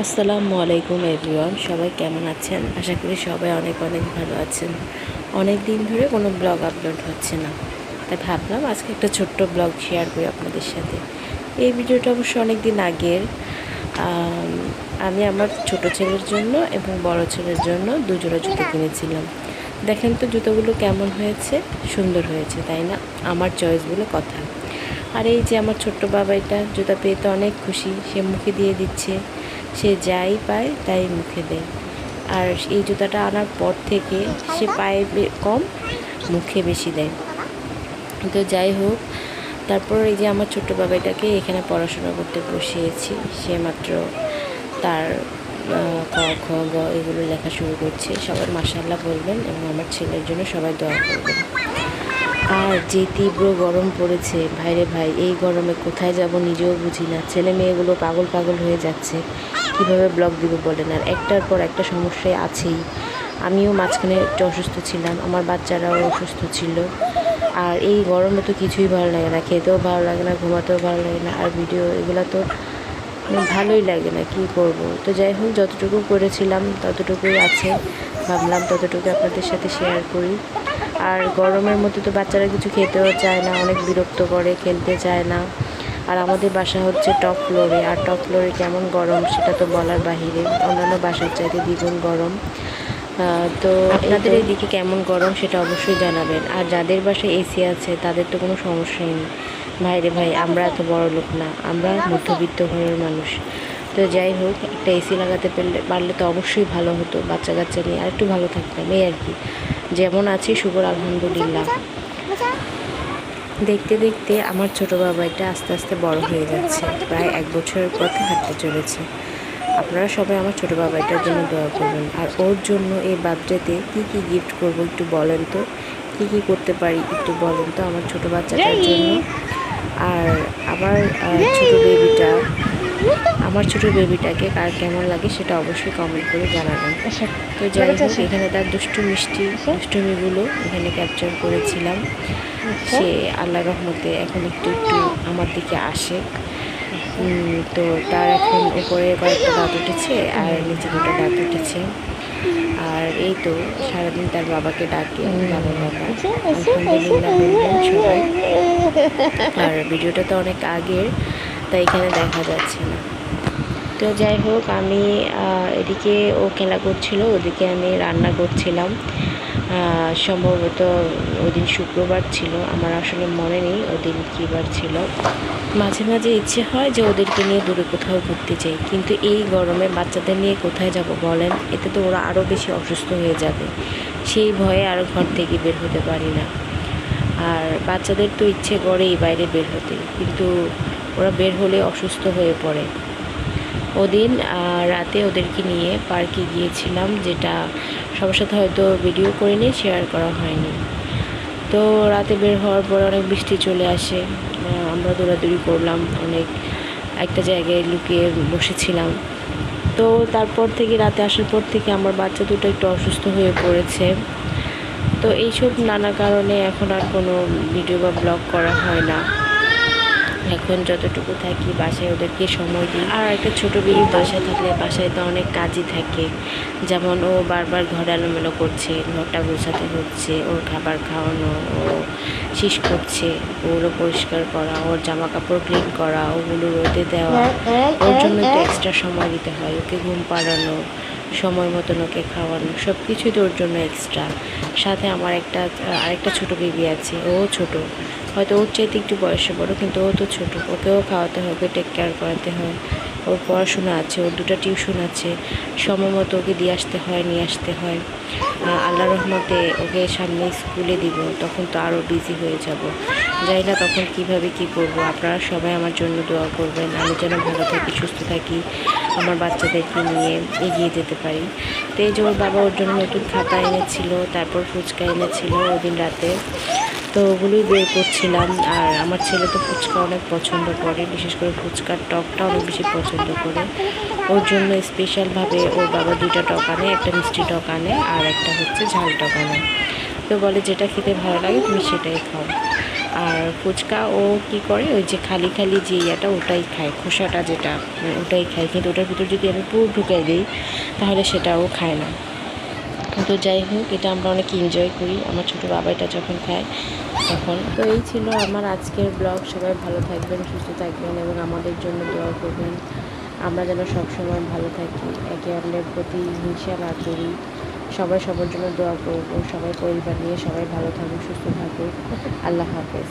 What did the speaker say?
আসসালামু আলাইকুম এভরিওয়ান সবাই কেমন আছেন? আশা করি সবাই অনেক অনেক ভালো আছেন। অনেক দিন ধরে কোনো ব্লগ আপলোড হচ্ছে না। তাই ভাবলাম আজকে একটা ছোট্ট ব্লগ শেয়ার করি আপনাদের সাথে। এই ভিডিওটা অবশ্য অনেক দিন আগের। আমি আমার ছোট ছেলের জন্য এবং বড় ছেলের জন্য দুজোড়া জুতো কিনেছিলাম। দেখেন তো জুতোগুলো কেমন হয়েছে? সুন্দর হয়েছে, তাই না? আমার চয়েস বলে কথা। আর এই যে আমার ছোট্ট বাবা এটা, জুতা পেয়ে তো অনেক খুশি। সে মুখে দিয়ে দিচ্ছে। সে যাই পায় তাই মুখে দেয়। আর এই জুতাটা আনার পর থেকে সে পায়ে কম মুখে বেশি দেয়। তো যাই হোক, তারপর এই যে আমার ছোট্ট বাবাটাকে এখানে পড়াশোনা করতে বসিয়েছি। সে মাত্র তার ক খ গ এগুলো লেখা শুরু করছে। সবাই মাসাল্লাহ বলবেন এবং আমার ছেলের জন্য সবাই দোয়া করবেন। আর যে তীব্র গরম পড়েছে, ভাইরে ভাই, এই গরমে কোথায় যাব নিজেও বুঝি না। ছেলে মেয়েগুলো পাগল পাগল হয়ে যাচ্ছে। কীভাবে ব্লগ দিব বলেন? আর একটার পর একটা সমস্যায় আছেই। আমিও মাঝখানে একটু অসুস্থ ছিলাম, আমার বাচ্চারাও অসুস্থ ছিল। আর এই গরমে তো কিছুই ভালো লাগে না, খেতেও ভালো লাগে না, ঘুমাতেও ভালো লাগে না, আর ভিডিও এগুলো তো ভালোই লাগে না, কি করব? তো যাই হোক, যতটুকু করেছিলাম ততটুকুই আছে। ভাবলাম ততটুকু আপনাদের সাথে শেয়ার করি। আর গরমের মধ্যে তো বাচ্চারা কিছু খেতেও চায় না, অনেক বিরক্ত করে, খেলতে চায় না। আর আমাদের বাসা হচ্ছে টপ ফ্লোরে। আর টপ ফ্লোরে কেমন গরম সেটা তো বলার বাহিরে। অন্যান্য বাসার চাইতে দ্বিগুণ গরম। তো আপনাদের এদিকে কেমন গরম সেটা অবশ্যই জানাবেন। আর যাদের বাসায় এসি আছে তাদের তো কোনো সমস্যাই নেই। ভাই রে ভাই আমরা এত বড় লোক না। আমরা মধ্যবিত্ত ঘরের মানুষ। তো যাই হোক একটা এসি লাগাতে পারলে পারলে তো অবশ্যই ভালো হতো। বাচ্চা কাচ্চা নিয়ে আর একটু ভালো থাকতাম এই আর কি। যেমন আছি শুকর আলহামদুলিল্লাহ। দেখতে দেখতে আমার ছোটো বাবাইটা আস্তে আস্তে বড় হয়ে যাচ্ছে। প্রায় এক বছরের পথে হাঁটতে চলেছে। আপনারা সবাই আমার ছোটো বাবাইটার জন্য দোয়া করবেন। আর ওর জন্য এই বার্থডেতে কী কী গিফট করব একটু বলেন তো? কী কী করতে পারি একটু বলেন তো আমার ছোট বাচ্চাটার জন্য? আর আমার ছোটো আমার ছোট বেবিটাকে কার কেমন লাগে সেটা অবশ্যই কমেন্ট করে জানাবেন। তো যাই হোক এখানে তার দুষ্টু মিষ্টি দুষ্টুমিগুলো এখানে ক্যাপচার করেছিলাম। সে আল্লাহ রহমতে এখন একটু একটু আমার দিকে আসে। তো তার এখন উপরে কয়েকটা দাঁত উঠেছে আর নিচে দুটো দাঁত উঠেছে। আর এই তো সারাদিন তার বাবাকে ডাকে বাবা। বাবা সবাই। আর ভিডিওটা তো অনেক আগের তাই এখানে দেখা যাচ্ছে না। তো যাই হোক, আমি এদিকে ও খেলা করছিল, ওদিকে আমি রান্না করছিলাম। সম্ভবত ওদিন শুক্রবার ছিল, আমার আসলে মনে নেই ওদিন কী বার ছিল। মাঝে মাঝে ইচ্ছে হয় যে ওদেরকে নিয়ে দূরে কোথাও ঘুরতে যাই, কিন্তু এই গরমে বাচ্চাদের নিয়ে কোথায় যাব বলেন? এতে তো ওরা আরও বেশি অসুস্থ হয়ে যাবে। সেই ভয়ে আরও ঘর থেকে বের হতে পারি না। আর বাচ্চাদের তো ইচ্ছে করেই বাইরে বের হতে, কিন্তু ওরা বের হলে অসুস্থ হয়ে পড়ে। ওদিন রাতে ওদেরকে নিয়ে পার্কে গিয়েছিলাম, যেটা সবার সাথে হয়তো ভিডিও করে নিয়ে শেয়ার করা হয়নি। তো রাতে বের হওয়ার পর অনেক বৃষ্টি চলে আসে আমরা দৌড়াদৌড়ি করলাম, অনেক একটা জায়গায় লুকিয়ে বসেছিলাম। তো তারপর থেকে, রাতে আসার পর থেকে আমার বাচ্চা দুটো একটু অসুস্থ হয়ে পড়েছে। তো এইসব নানা কারণে এখন আর কোনো ভিডিও বা ব্লগ করা হয় না। এখন যতটুকু থাকি বাসায় ওদেরকে সময় দিই। আর একটা ছোটো বেবি বাসায় থাকলে বাসায় তো অনেক কাজই থাকে। যেমন ও বারবার ঘর এলোমেলো করছে, ঘরটা গোছাতে হচ্ছে, ওর খাবার খাওয়ানো, ও শীষ করছে ওগুলো পরিষ্কার করা, ওর জামা কাপড় ক্লিন করা, ওগুলো রোদে দেওয়া। ওর জন্য তো এক্সট্রা সময় দিতে হয়, ওকে ঘুম পাড়ানো। সময় মতন ওকে খাওয়ানো সব কিছুই তোর জন্য এক্সট্রা সাথে আমার একটা, আরেকটা ছোটো বেবি আছে, ও ছোট। হয়তো ওর চাইতে একটু বয়সে বড়ো, কিন্তু ও তো ছোটো। ওকেও খাওয়াতে ওকে টেক কেয়ার করাতে হয়। ওর পড়াশোনা আছে, ওর দুটো টিউশন আছে। সময় মতো ওকে দিয়ে আসতে হয়, নিয়ে আসতে হয়। আল্লাহ রহমতে ওকে সামনে স্কুলে দিব, তখন তো আরও বিজি হয়ে যাব। যাই না তখন কীভাবে কি করব? আপনারা সবাই আমার জন্য দোয়া করবেন। আমি যেন ভালো থাকি, সুস্থ থাকি, আমার বাচ্চাদেরকে নিয়ে এগিয়ে যেতে পারি। তো এই যে ওর বাবা ওর জন্য নতুন খাতা এনেছিল, তারপর ফুচকা এনেছিল ওদিন রাতে। তো ওগুলোই বের করছিলাম। আর আমার ছেলে তো ফুচকা অনেক পছন্দ করে, বিশেষ করে ফুচকার টকটা অনেক বেশি পছন্দ করে। ওর জন্য স্পেশালভাবে ওর বাবা দুইটা টক আনে, একটা মিষ্টি টক আনে আর একটা হচ্ছে ঝাল টক আনে। তো বলে, যেটা খেতে ভালো লাগে তুমি সেটাই খাও। আর ফুচকা ও কি করে, ওই যে খালি খালি যে ইয়েটা ওটাই খায়, খোসাটা যেটা মানে ওটাই খায়। কিন্তু ওটার ভিতর যদি আমি পুরো ঢুকাই দিই, তাহলে সেটা ও খায় না। তো যাই হোক, এটা আমরা অনেক এনজয় করি। আমার ছোটো বাবা এটা যখন খায়, তখন। তো এই ছিল আমার আজকের ব্লগ সবাই ভালো থাকবেন, সুস্থ থাকবেন এবং আমাদের জন্য দোয়া করবেন। আমরা যেন সবসময় ভালো থাকি, একে অন্যের প্রতি হিংসা না করি। সবাই সবার জন্য দোয়া করব, সবাই পরিবার নিয়ে সবাই ভালো থাকুক, সুস্থ থাকুক। আল্লাহ হাফেজ।